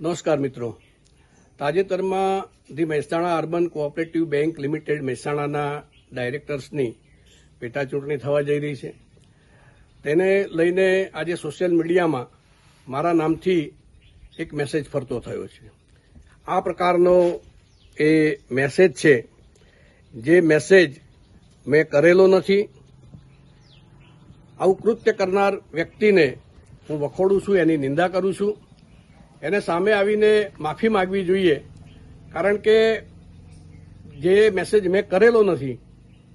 નમસ્કાર મિત્રો. તાજેતરમાં the Mehsana urban cooperative bank limited મહેસાણાના ડાયરેક્ટર્સની પેટા ચૂંટણી થવા જઈ રહી છે. તેને લઈને આજે સોશિયલ મીડિયામાં મારા નામથી એક મેસેજ ફરતો થયો છે. આ પ્રકારનો એ મેસેજ છે. જે મેસેજ મેં કરેલો નથી. આવું કૃત્ય કરનાર વ્યક્તિને હું વખોડું છું, એની નિંદા કરું છું. એને સામે આવીને માફી માગવી જોઈએ. કારણ કે જે મેસેજ મેં કરેલો નથી,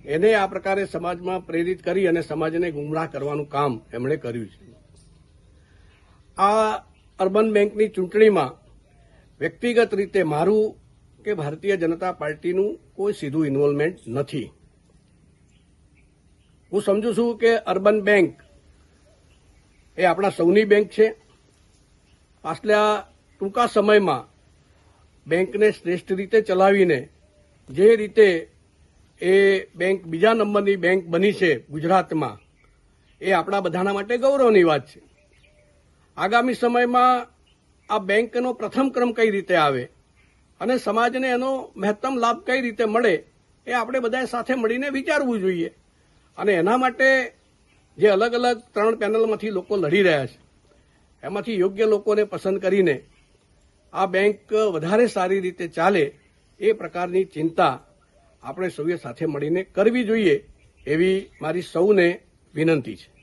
એને આ પ્રકારે સમાજમાં પ્રેરિત કરી અને સમાજને ગુમરાહ કરવાનું કામ એમણે કર્યું છે. આ અર્બન બેંકની ચૂંટણીમાં વ્યક્તિગત રીતે મારું કે ભારતીય જનતા પાર્ટીનું કોઈ સીધું ઇન્વોલ્વમેન્ટ નથી. હું સમજુ છું કે અર્બન બેંક એ આપણા સૌની બેંક છે. પાછલા ટૂંકા સમયમાં બેંકને શ્રેષ્ઠ રીતે ચલાવીને જે રીતે એ બેંક બીજા નંબરની બેંક બની છે ગુજરાતમાં, એ આપણા બધાના માટે ગૌરવની વાત છે. આગામી સમયમાં આ બેંકનો પ્રથમ ક્રમ કઈ રીતે આવે અને સમાજને એનો મહત્તમ લાભ કઈ રીતે મળે, એ આપણે બધાએ સાથે મળીને વિચારવું જોઈએ. અને એના માટે જે અલગ અલગ ત્રણ પેનલમાંથી લોકો લડી રહ્યા છે એમાંથી યોગ્ય લોકોને પસંદ કરીને આ બેંક વધારે સારી રીતે ચાલે એ પ્રકારની ચિંતા આપણે સૌએ સાથે મળીને કરવી જોઈએ એવી મારી સૌને વિનંતી છે.